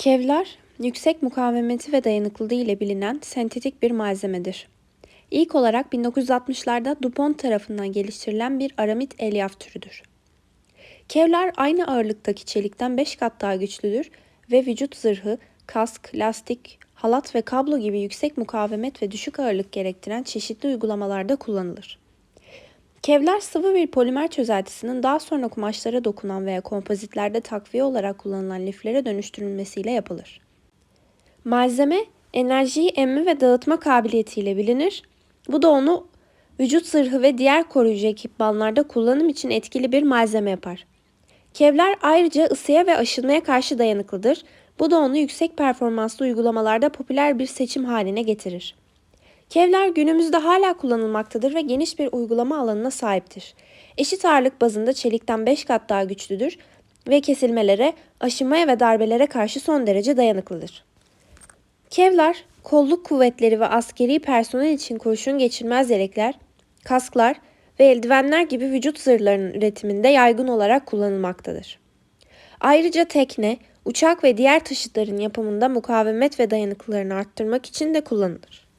Kevlar, yüksek mukavemeti ve dayanıklılığı ile bilinen sentetik bir malzemedir. İlk olarak 1960'larda DuPont tarafından geliştirilen bir aramit elyaf türüdür. Kevlar aynı ağırlıktaki çelikten 5 kat daha güçlüdür ve vücut zırhı, kask, lastik, halat ve kablo gibi yüksek mukavemet ve düşük ağırlık gerektiren çeşitli uygulamalarda kullanılır. Kevlar sıvı bir polimer çözeltisinin daha sonra kumaşlara dokunan veya kompozitlerde takviye olarak kullanılan liflere dönüştürülmesiyle yapılır. Malzeme enerjiyi emme ve dağıtma kabiliyetiyle bilinir. Bu da onu vücut zırhı ve diğer koruyucu ekipmanlarda kullanım için etkili bir malzeme yapar. Kevlar ayrıca ısıya ve aşınmaya karşı dayanıklıdır. Bu da onu yüksek performanslı uygulamalarda popüler bir seçim haline getirir. Kevlar günümüzde hala kullanılmaktadır ve geniş bir uygulama alanına sahiptir. Eşit ağırlık bazında çelikten 5 kat daha güçlüdür ve kesilmelere, aşınmaya ve darbelere karşı son derece dayanıklıdır. Kevlar, kolluk kuvvetleri ve askeri personel için kurşun geçirmez yelekler, kasklar ve eldivenler gibi vücut zırhlarının üretiminde yaygın olarak kullanılmaktadır. Ayrıca tekne, uçak ve diğer taşıtların yapımında mukavemet ve dayanıklılığını arttırmak için de kullanılır.